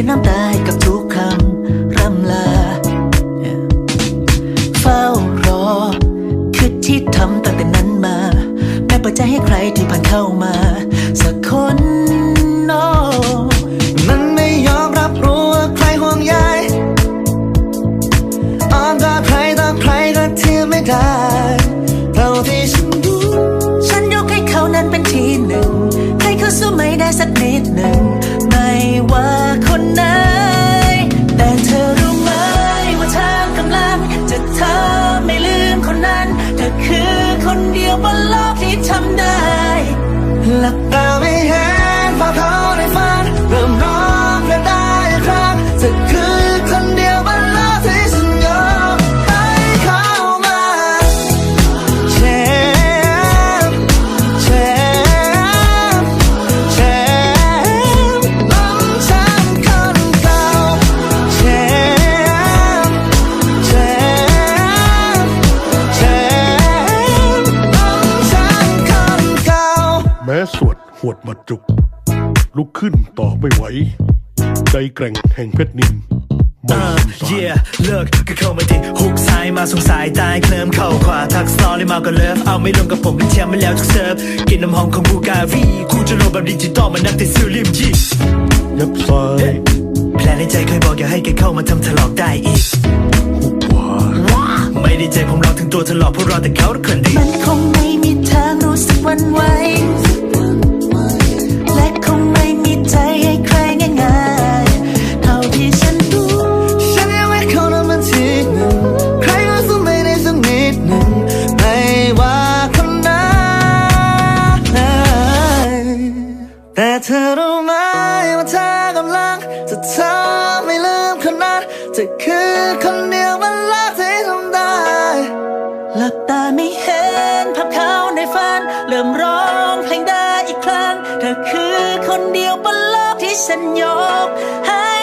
ยนน้ำตาให้กับทุกคำร่ำลา เฝ้ารอ คือที่ทำตั้งแต่นั้นมา แม่เปิดใจให้ใครที่ผ่านเข้ามา สักคนโนมันไม่ยอมรับรู้ว่าใครห่วงใยอ้อนกอดใครต่อใครก็เทียมไม่ได้เท่าที่ฉันรู้ฉันยกให้เขานั้นเป็นที่หนึ่งให้เขาสู้ไม่ได้สักนิดหนึ่ง ไม่ว่า คนไหน แต่เธอรู้ไหมว่าเธอกำลัง จะเธอไม่ลืมคนนั้น เธอคือคนเดียวบนโลกที่ทำได้หลับตา วดหวดมาจุก ลุกขึ้นต่อไม่ไหว ใจแกร่งแห่งเพชรนินไม่ Uh, สงสาร yeah เลิกก็เข้ามาที่ฮุกซ้ายมาสงสายตายเคลิ้มเข้าขวาทักสตอรี่มาก็เลิฟเอาไม่ลงกับผมเป็นแชมป์มาแล้วทุกเซิร์ฟกินน้ำหอมของบูการีกูจะโรแบบดิจิตอลมันนักแต่ซิลลิมจียับซ้ายแผลในใจเคยบอกอย่าให้แกเข้ามาทำถลอกได้อีกหุกขวาไม่ได้ใจผมรอถึงตัวถลอกเพราะรอแต่เขาทุกคนดีมันคงไม่มีทางรู้สึกหวันไหว งจะเธอไม่ลืมคนนั้นจะคือคนเดียวมันรักที่ทำได้หลับตาไม่เห็นภาพเขาในฝันเริ่มร้องเพลงได้อีกครั้งเธอคือคนเดียวบนโลกที่ฉันยกให้